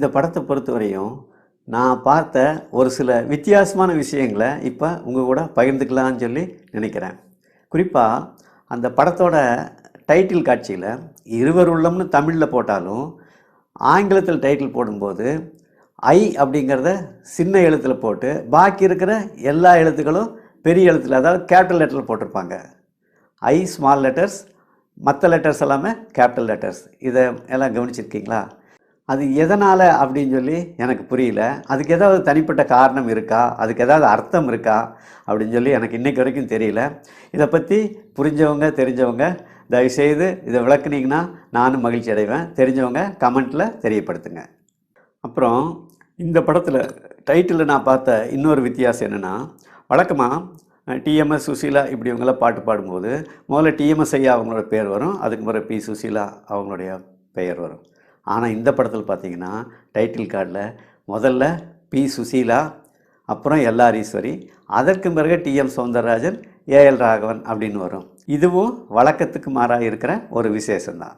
இந்த படத்தை பொறுத்தவரையும் நான் பார்த்த ஒரு சில வித்தியாசமான விஷயங்களை இப்போ உங்கள் கூட பகிர்ந்துக்கலாம்னு சொல்லி நினைக்கிறேன். குறிப்பாக அந்த படத்தோட டைட்டில் காட்சியில் இருவர் உள்ளம்னு தமிழில் போட்டாலும் ஆங்கிலத்தில் டைட்டில் போடும்போது ஐ அப்படிங்கிறத சின்ன எழுத்தில் போட்டு பாக்கி இருக்கிற எல்லா எழுத்துக்களும் பெரிய எழுத்தில் அதாவது கேபிட்டல் லெட்டரில் போட்டிருப்பாங்க. ஐ ஸ்மால் லெட்டர்ஸ் மற்ற லெட்டர்ஸ் எல்லாமே கேபிட்டல் லெட்டர்ஸ் இதை எல்லாம் கவனிச்சிருக்கீங்களா? அது எதனால் அப்படின்னு சொல்லி எனக்கு புரியல. அதுக்கு ஏதாவது தனிப்பட்ட காரணம் இருக்கா? அதுக்கு ஏதாவது அர்த்தம் இருக்கா? அப்படின்னு சொல்லி எனக்கு இன்றைக்கு வரைக்கும் தெரியல. இதை பற்றி புரிஞ்சவங்க தெரிஞ்சவங்க தயவுசெய்து இதை விளக்குனீங்கன்னா நானும் மகிழ்ச்சி அடைவேன். தெரிஞ்சவங்க கமெண்ட்டில் தெரியப்படுத்துங்க. அப்புறம் இந்த படத்தில் டைட்டிலில் நான் பார்த்த இன்னொரு வித்தியாசம் என்னென்னா வழக்கமாக டிஎம்எஸ் சுசீலா இப்படி பாட்டு பாடும்போது முதல்ல டிஎம்எஸ் ஐயா அவங்களோட பேர் வரும். அதுக்கு பிறகு பி சுசீலா அவங்களுடைய பெயர் வரும். ஆனால் இந்த படத்தில் பார்த்தீங்கன்னா டைட்டில் கார்டில் முதல்ல பி சுசீலா அப்புறம் எல்ஆர் ஈஸ்வரி அதற்கு பிறகு டிஎம் சௌந்தரராஜன் ஏஎல் ராகவன் அப்படின்னு வரும். இதுவும் வழக்கத்துக்கு மாறாக இருக்கிற ஒரு விசேஷம்தான்.